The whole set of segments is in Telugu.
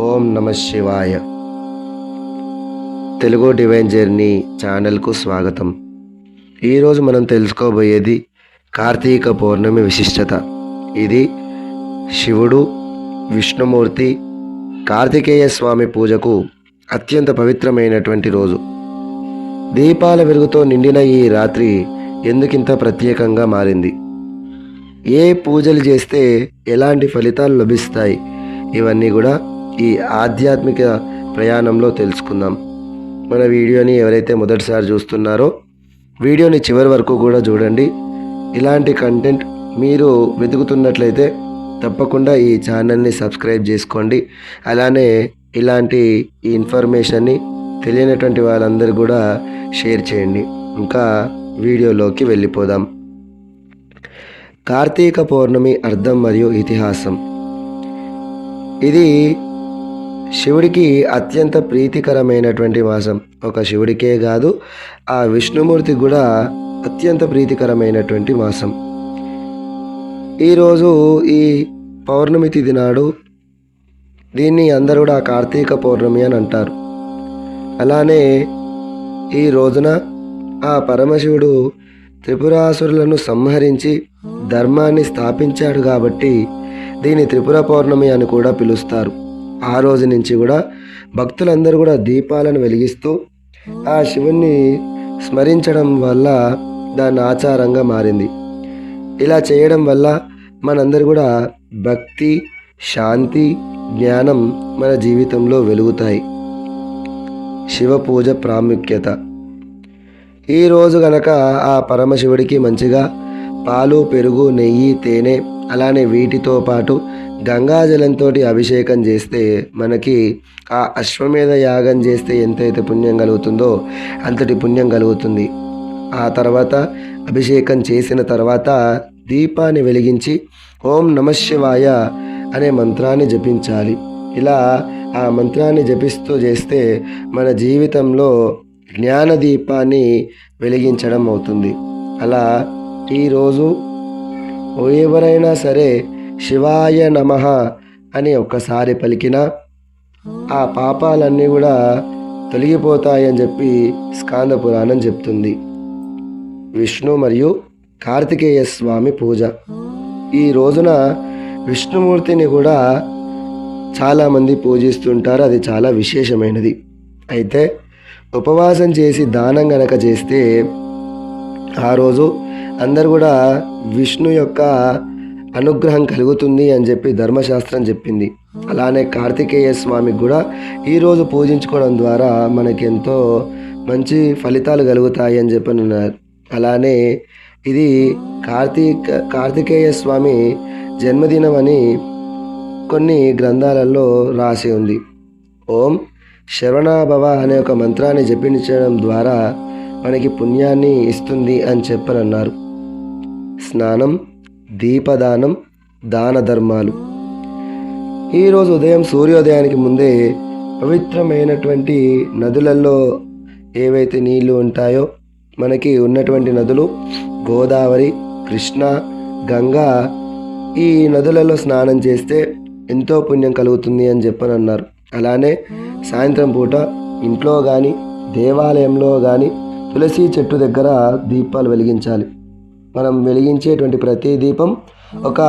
ఓం నమ శివాయ. తెలుగు డివైన్ జర్నీ ఛానల్కు స్వాగతం. ఈరోజు మనం తెలుసుకోబోయేది కార్తీక పౌర్ణమి విశిష్టత. ఇది శివుడు విష్ణుమూర్తి కార్తికేయ స్వామి పూజకు అత్యంత పవిత్రమైనటువంటి రోజు. దీపాల వెలుగుతో నిండిన ఈ రాత్రి ఎందుకింత ప్రత్యేకంగా మారింది? ఏ పూజలు చేస్తే ఎలాంటి ఫలితాలు లభిస్తాయి? ఇవన్నీ కూడా ఈ ఆధ్యాత్మిక ప్రయాణంలో తెలుసుకుందాం. మన వీడియోని ఎవరైతే మొదటిసారి చూస్తున్నారో వీడియోని చివరి వరకు కూడా చూడండి. ఇలాంటి కంటెంట్ మీరు వెతుకుతున్నట్లయితే తప్పకుండా ఈ ఛానల్ని సబ్స్క్రైబ్ చేసుకోండి. అలానే ఇలాంటి ఈ ఇన్ఫర్మేషన్ని తెలియనటువంటి వాళ్ళందరూ కూడా షేర్ చేయండి. ఇంకా వీడియోలోకి వెళ్ళిపోదాం. కార్తీక పౌర్ణమి అర్థం మరియు ఇతిహాసం. ఇది శివుడికి అత్యంత ప్రీతికరమైనటువంటి మాసం. ఒక శివుడికే కాదు ఆ విష్ణుమూర్తి కూడా అత్యంత ప్రీతికరమైనటువంటి మాసం. ఈరోజు ఈ పౌర్ణమి తిథి నాడు దీన్ని అందరూ కూడా కార్తీక పౌర్ణమి అని అంటారు. అలానే ఈ రోజున ఆ పరమశివుడు త్రిపురాసురులను సంహరించి ధర్మాన్ని స్థాపించాడు కాబట్టి దీన్ని త్రిపుర పౌర్ణమి అని కూడా పిలుస్తారు. ఆ రోజు నుంచి కూడా భక్తులందరూ కూడా దీపాలను వెలిగిస్తూ ఆ శివుణ్ణి స్మరించడం వల్ల దాని ఆచారంగా మారింది. ఇలా చేయడం వల్ల మనందరూ కూడా భక్తి శాంతి జ్ఞానం మన జీవితంలో వెలుగుతాయి. శివ పూజ ప్రాముఖ్యత. ఈరోజు గనక ఆ పరమశివుడికి మంచిగా పాలు పెరుగు నెయ్యి తేనె అలానే వీటితో పాటు గంగాజలంతో అభిషేకం చేస్తే మనకి ఆ అశ్వమేధ యాగం చేస్తే ఎంతైతే పుణ్యం కలుగుతుందో అంతటి పుణ్యం కలుగుతుంది. ఆ తర్వాత అభిషేకం చేసిన తర్వాత దీపాన్ని వెలిగించి ఓం నమశివాయ అనే మంత్రాన్ని జపించాలి. ఇలా ఆ మంత్రాన్ని జపిస్తూ చేస్తే మన జీవితంలో జ్ఞాన దీపాన్ని వెలిగించడం అవుతుంది. అలా ఈరోజు ఎవరైనా సరే శివాయ నమ అని ఒక్కసారి పలికినా ఆ పాపాలన్నీ కూడా తొలగిపోతాయని చెప్పి స్కాంద పురాణం చెప్తుంది. విష్ణు మరియు కార్తికేయ స్వామి పూజ. ఈ రోజున విష్ణుమూర్తిని కూడా చాలామంది పూజిస్తుంటారు. అది చాలా విశేషమైనది. అయితే ఉపవాసం చేసి దానం గనక చేస్తే ఆ రోజు అందరు కూడా విష్ణు యొక్క అనుగ్రహం కలుగుతుంది అని చెప్పి ధర్మశాస్త్రం చెప్పింది. అలానే కార్తికేయ స్వామికి కూడా ఈరోజు పూజించుకోవడం ద్వారా మనకి ఎంతో మంచి ఫలితాలు కలుగుతాయి అని చెప్పని ఉన్నారు. అలానే ఇది కార్తీక కార్తికేయ స్వామి జన్మదినం అని కొన్ని గ్రంథాలలో రాసి ఉంది. ఓం శరవణాభవ అనే ఒక మంత్రాన్ని జపించడం ద్వారా మనకి పుణ్యాన్ని ఇస్తుంది అని చెప్పనన్నారు స్నానం దీపదానం దాన ధర్మాలు ఈరోజు ఉదయం సూర్యోదయానికి ముందే పవిత్రమైనటువంటి నదులలో ఏవైతే నీళ్ళు ఉంటాయో మనకి ఉన్నటువంటి నదులు గోదావరి కృష్ణ గంగా ఈ నదులలో స్నానం చేస్తే ఎంతో పుణ్యం కలుగుతుంది అని చెప్పని అన్నారు. అలానే సాయంత్రం పూట ఇంట్లో కానీ దేవాలయంలో కానీ తులసి చెట్టు దగ్గర దీపాలు వెలిగించాలి. మనం వెలిగించేటువంటి ప్రతి దీపం ఒక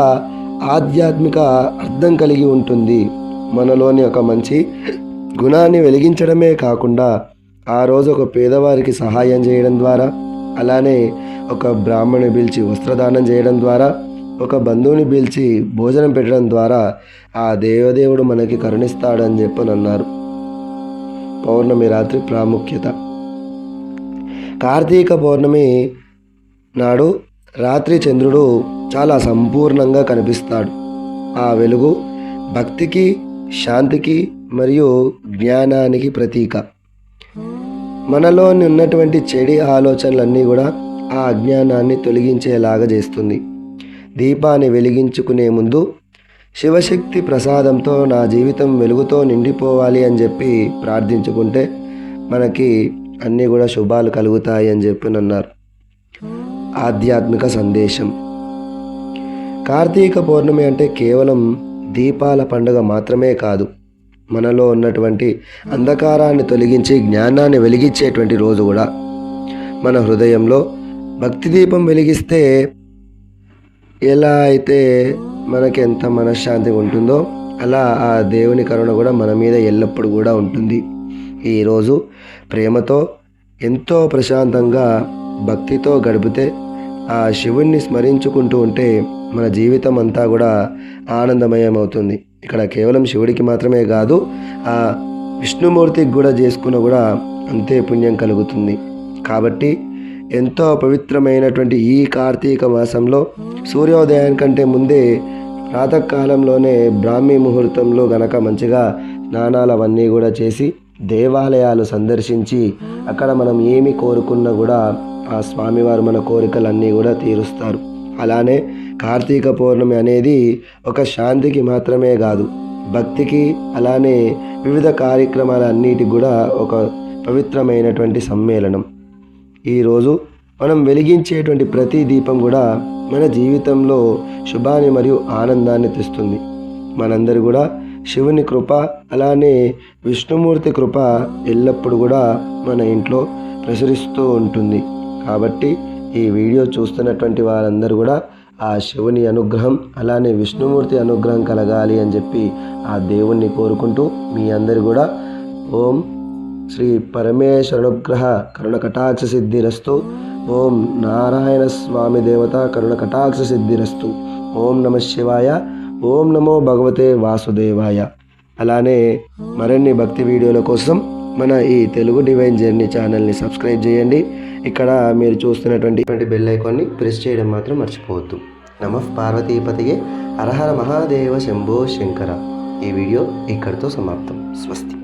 ఆధ్యాత్మిక అర్థం కలిగి ఉంటుంది. మనలోని ఒక మంచి గుణాన్ని వెలిగించడమే కాకుండా ఆ రోజు ఒక పేదవారికి సహాయం చేయడం ద్వారా అలానే ఒక బ్రాహ్మణి పిలిచి వస్త్రదానం చేయడం ద్వారా ఒక బంధువుని పిలిచి భోజనం పెట్టడం ద్వారా ఆ దేవదేవుడు మనకి కరుణిస్తాడని చెప్పని అన్నారు. పౌర్ణమి రాత్రి ప్రాముఖ్యత. కార్తీక పౌర్ణమి నాడు రాత్రి చంద్రుడు చాలా సంపూర్ణంగా కనిపిస్తాడు. ఆ వెలుగు భక్తికి శాంతికి మరియు జ్ఞానానికి ప్రతీక. మనలోని ఉన్నటువంటి చెడి ఆలోచనలన్నీ కూడా ఆ అజ్ఞానాన్ని తొలగించేలాగా చేస్తుంది. దీపాన్ని వెలిగించుకునే ముందు శివశక్తి ప్రసాదంతో నా జీవితం వెలుగుతో నిండిపోవాలి అని చెప్పి ప్రార్థించుకుంటే మనకి అన్నీ కూడా శుభాలు కలుగుతాయి అని చెప్పి అన్నారు ఆధ్యాత్మిక సందేశం. కార్తీక పౌర్ణమి అంటే కేవలం దీపాల పండుగ మాత్రమే కాదు మనలో ఉన్నటువంటి అంధకారాన్ని తొలగించి జ్ఞానాన్ని వెలిగించేటువంటి రోజు కూడా. మన హృదయంలో భక్తి దీపం వెలిగిస్తే ఎలా అయితే మనకి ఎంత మనశ్శాంతి ఉంటుందో అలా ఆ దేవుని కరుణ కూడా మన మీద ఎల్లప్పుడూ కూడా ఉంటుంది. ఈరోజు ప్రేమతో ఎంతో ప్రశాంతంగా భక్తితో గడిపితే ఆ శివుణ్ణి స్మరించుకుంటూ ఉంటే మన జీవితం అంతా కూడా ఆనందమయం అవుతుంది ఇక్కడ కేవలం శివుడికి మాత్రమే కాదు ఆ విష్ణుమూర్తికి కూడా చేసుకున్న కూడా అంతే పుణ్యం కలుగుతుంది. కాబట్టి ఎంతో పవిత్రమైనటువంటి ఈ కార్తీక మాసంలో సూర్యోదయం కంటే ముందే ప్రాతకాలంలోనే బ్రాహ్మీ ముహూర్తంలో గనక మంచిగా స్నానాలు అవన్నీ కూడా చేసి దేవాలయాలు సందర్శించి అక్కడ మనం ఏమి కోరుకున్నా కూడా ఆ స్వామివారు మన కోరికలన్నీ కూడా తీరుస్తారు. అలానే కార్తీక పౌర్ణమి అనేది ఒక శాంతికి మాత్రమే కాదు భక్తికి అలానే వివిధ కార్యక్రమాలన్నిటికి కూడా ఒక పవిత్రమైనటువంటి సమ్మేళనం. ఈరోజు మనం వెలిగించేటువంటి ప్రతి దీపం కూడా మన జీవితంలో శుభాన్ని మరియు ఆనందాన్ని తెస్తుంది. మనందరూ కూడా శివుని కృప అలానే విష్ణుమూర్తి కృప ఎల్లప్పుడూ కూడా మన ఇంట్లో ప్రసరిస్తూ ఉంటుంది. కాబట్టి ఈ వీడియో చూస్తున్నటువంటి వారందరూ కూడా ఆ శివుని అనుగ్రహం అలానే విష్ణుమూర్తి అనుగ్రహం కలగాలి అని చెప్పి ఆ దేవుణ్ణి కోరుకుంటూ మీ అందరు కూడా ఓం శ్రీ పరమేశ్వరనుగ్రహ కరుణ కటాక్ష సిద్ధిరస్తు. ఓం నారాయణ స్వామి దేవత కరుణ కటాక్ష సిద్ధిరస్తు. ఓం నమ శివాయ. ఓం నమో భగవతే వాసుదేవాయ. అలానే మరిన్ని భక్తి వీడియోల కోసం మన ఈ తెలుగు డివైన్ జర్నీ ఛానల్ని సబ్స్క్రైబ్ చేయండి. ఇక్కడ మీరు చూస్తున్నటువంటి బెల్ ఐకాన్ని ప్రెస్ చేయడం మాత్రం మర్చిపోవద్దు. నమ పార్వతీపతియే అర్హర మహాదేవ శంభో శంకర. ఈ వీడియో ఇక్కడితో సమాప్తం. స్వస్తి.